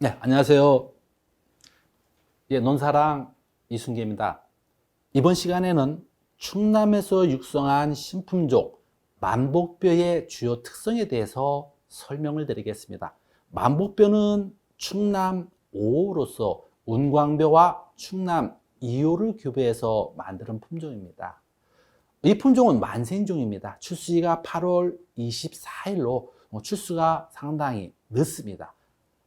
네, 안녕하세요. 예, 논사랑 이순계입니다. 이번 시간에는 충남에서 육성한 신품종 만복뼈의 주요 특성에 대해서 설명을 드리겠습니다. 만복뼈는 충남 5호로서 운광뼈와 충남 2호를 교배해서 만드는 품종입니다. 이 품종은 만생종입니다. 출시가 8월 24일로 출수가 상당히 늦습니다.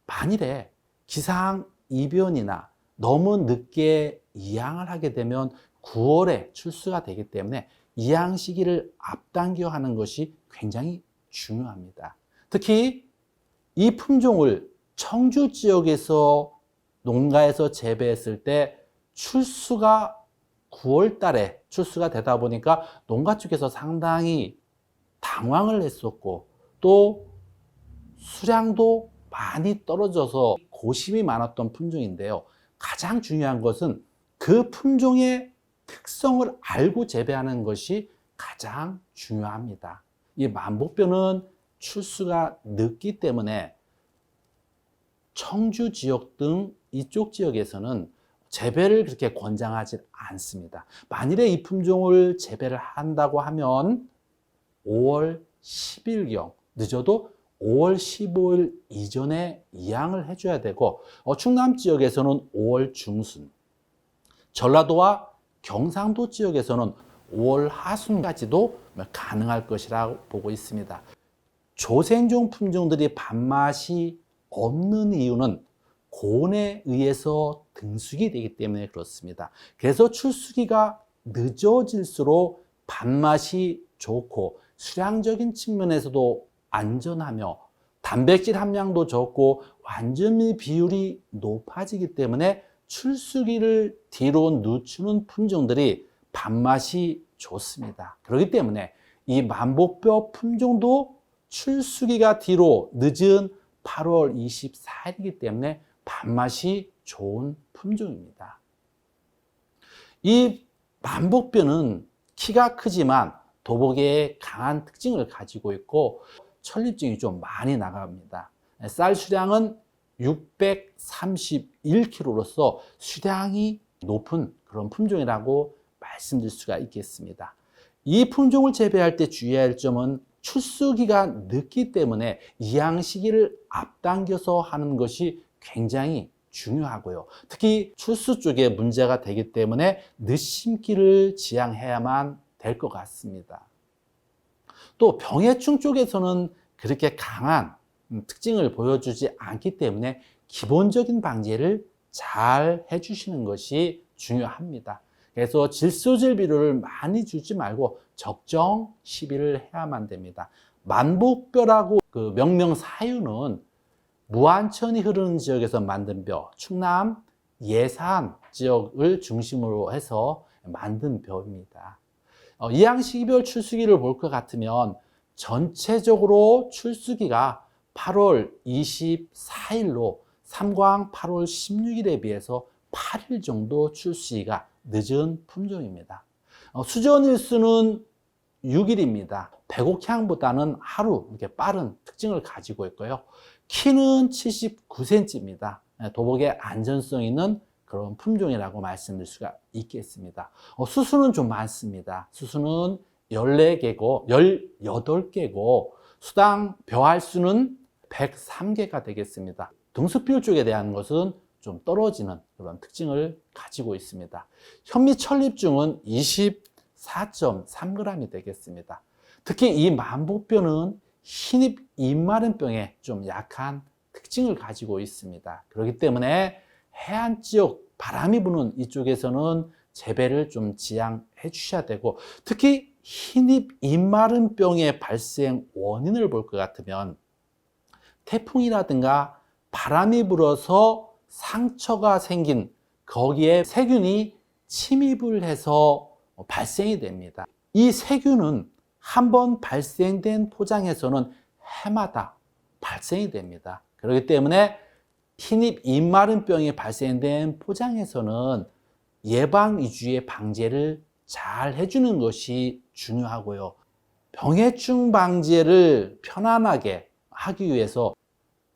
만일에 기상 이변이나 너무 늦게 이양을 하게 되면 9월에 출수가 되기 때문에 이양 시기를 앞당겨 하는 것이 굉장히 중요합니다. 특히 이 품종을 청주 지역에서 농가에서 재배했을 때 출수가 9월 달에 출수가 되다 보니까 농가 쪽에서 상당히 당황을 했었고 또 수량도 많이 떨어져서 고심이 많았던 품종인데요. 가장 중요한 것은 그 품종의 특성을 알고 재배하는 것이 가장 중요합니다. 이 만복뼈는 출수가 늦기 때문에 청주 지역 등 이쪽 지역에서는 재배를 그렇게 권장하지 않습니다. 만일에 이 품종을 재배를 한다고 하면 5월 10일경 늦어도 5월 15일 이전에 이양을 해줘야 되고 어, 충남 지역에서는 5월 중순, 전라도와 경상도 지역에서는 5월 하순까지도 가능할 것이라고 보고 있습니다. 조생종 품종들이 밥맛이 없는 이유는 고온에 의해서 등숙이 되기 때문에 그렇습니다. 그래서 출수기가 늦어질수록 밥맛이 좋고 수량적인 측면에서도 안전하며 단백질 함량도 적고 완전미 비율이 높아지기 때문에 출수기를 뒤로 늦추는 품종들이 밥맛이 좋습니다. 그렇기 때문에 이 만복뼈 품종도 출수기가 뒤로 늦은 8월 24일이기 때문에 밥맛이 좋은 품종입니다. 이 만복뼈는 키가 크지만 도복에 강한 특징을 가지고 있고 천립증이 좀 많이 나갑니다. 쌀 수량은 631kg로서 수량이 높은 그런 품종이라고 말씀드릴 수가 있겠습니다. 이 품종을 재배할 때 주의해야 할 점은 출수기가 늦기 때문에 이양 시기를 앞당겨서 하는 것이 굉장히 중요하고요. 특히 출수 쪽에 문제가 되기 때문에 늦심기를 지향해야만 될 것 같습니다. 또 병해충 쪽에서는 그렇게 강한 특징을 보여주지 않기 때문에 기본적인 방제를 잘 해주시는 것이 중요합니다. 그래서 질소질 비료를 많이 주지 말고 적정 시비를 해야만 됩니다. 만복뼈라고 그 명명 사유는 무안천이 흐르는 지역에서 만든 뼈, 충남 예산 지역을 중심으로 해서 만든 뼈입니다. 어, 이양시기별 출수기를 볼 것 같으면 전체적으로 출수기가 8월 24일로 삼광 8월 16일에 비해서 8일 정도 출시가 늦은 품종입니다. 어, 수전일수는 6일입니다. 백옥향보다는 하루 이렇게 빠른 특징을 가지고 있고요. 키는 79cm입니다. 도복의 안전성 있는 그런 품종이라고 말씀드릴 수가 있겠습니다. 어, 수수는 좀 많습니다. 수수는 14개고, 18개고, 수당 벼알 수는 103개가 되겠습니다. 등수비율 쪽에 대한 것은 좀 떨어지는 그런 특징을 가지고 있습니다. 현미천립중은 24.3g이 되겠습니다. 특히 이 만복뼈는 흰입 입마른병에 좀 약한 특징을 가지고 있습니다. 그렇기 때문에 해안 지역 바람이 부는 이쪽에서는 재배를 좀 지양해 주셔야 되고 특히 흰입 입마른병의 발생 원인을 볼 것 같으면 태풍이라든가 바람이 불어서 상처가 생긴 거기에 세균이 침입을 해서 발생이 됩니다. 이 세균은 한번 발생된 포장에서는 해마다 발생이 됩니다. 그렇기 때문에 흰입 입마른병이 발생된 포장에서는 예방 위주의 방제를 잘 해주는 것이 중요하고요. 병해충 방제를 편안하게 하기 위해서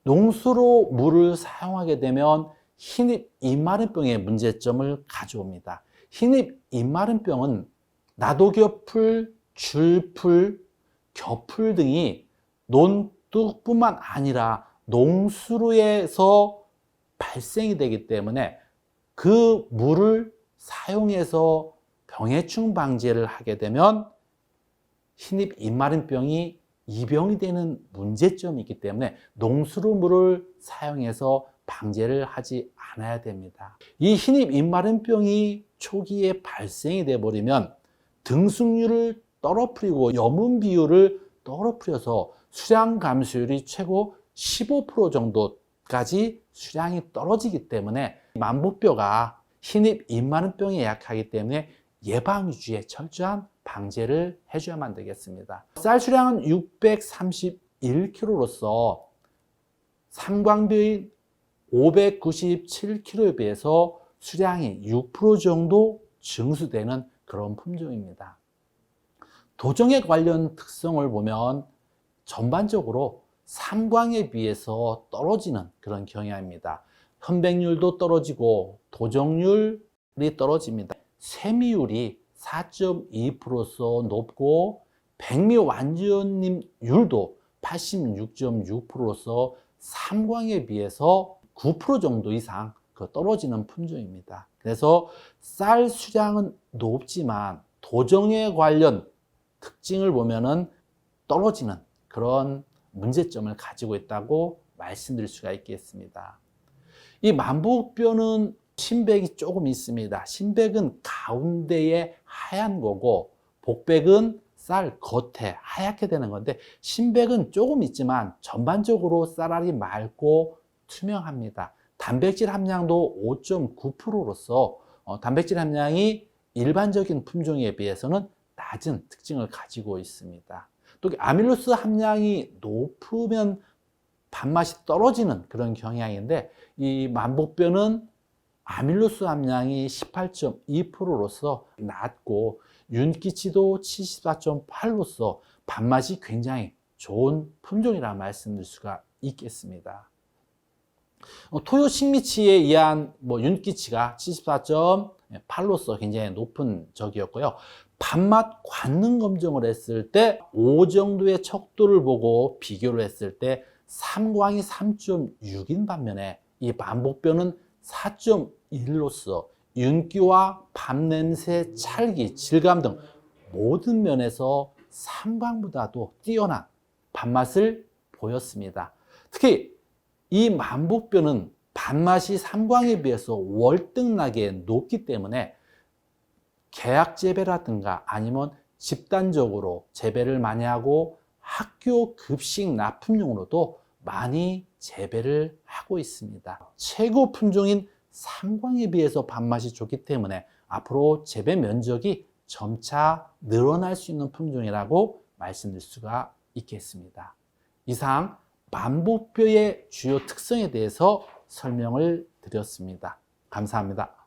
농수로 물을 사용하게 되면 흰입 입마른병의 문제점을 가져옵니다. 흰입 입마른병은 나도겹풀, 줄풀, 겹풀 등이 논둑뿐만 아니라 농수로에서 발생이 되기 때문에 그 물을 사용해서 병해충 방지를 하게 되면 흰입 입마른병이 이병이 되는 문제점이 있기 때문에 농수로 물을 사용해서 방제를 하지 않아야 됩니다. 이 흰입 입마른병이 초기에 발생이 돼 버리면 등숙률을 떨어뜨리고 염분 비율을 떨어뜨려서 수량 감소율이 최고 15% 정도까지 수량이 떨어지기 때문에 만보뼈가 흰입 입마른병에 약하기 때문에 예방 유지에 철저한 방제를 해줘야만 되겠습니다. 쌀 수량은 631kg로서 삼광비의 597kg에 비해서 수량이 6% 정도 증수되는 그런 품종입니다. 도정에 관련 특성을 보면 전반적으로 삼광에 비해서 떨어지는 그런 경향입니다. 현백률도 떨어지고 도정률이 떨어집니다. 세미율이 4.2%서 높고 백미 완전님율도 86.6%서 삼광에 비해서 9% 정도 이상 그 떨어지는 품종입니다. 그래서 쌀 수량은 높지만 도정에 관련 특징을 보면은 떨어지는 그런 문제점을 가지고 있다고 말씀드릴 수가 있겠습니다. 이 만복뼈는 신백이 조금 있습니다. 신백은 가운데에 하얀 거고 복백은 쌀 겉에 하얗게 되는 건데 신백은 조금 있지만 전반적으로 쌀알이 맑고 투명합니다. 단백질 함량도 5.9%로서 어, 단백질 함량이 일반적인 품종에 비해서는 낮은 특징을 가지고 있습니다. 또 아밀로스 함량이 높으면 밥맛이 떨어지는 그런 경향인데 이 만복뼈는 아밀로스 함량이 18.2%로서 낮고 윤기치도 74.8로서 밥맛이 굉장히 좋은 품종이라 말씀드릴 수가 있겠습니다. 어, 토요 식미치에 의한 뭐 윤기치가 74.8로서 굉장히 높은 적이었고요. 밥맛 관능 검정을 했을 때 5 정도의 척도를 보고 비교를 했을 때 삼광이 3.6인 반면에 이 반복뼈는 4.1로서 윤기와 밥냄새, 찰기, 질감 등 모든 면에서 삼광보다도 뛰어난 밥맛을 보였습니다. 특히 이 만복뼈는 밥맛이 삼광에 비해서 월등하게 높기 때문에 계약 재배라든가 아니면 집단적으로 재배를 많이 하고 학교 급식 납품용으로도 많이 재배를 하고 있습니다. 최고 품종인 삼광에 비해서 밥맛이 좋기 때문에 앞으로 재배 면적이 점차 늘어날 수 있는 품종이라고 말씀드릴 수가 있겠습니다. 이상 만보뼈의 주요 특성에 대해서 설명을 드렸습니다. 감사합니다.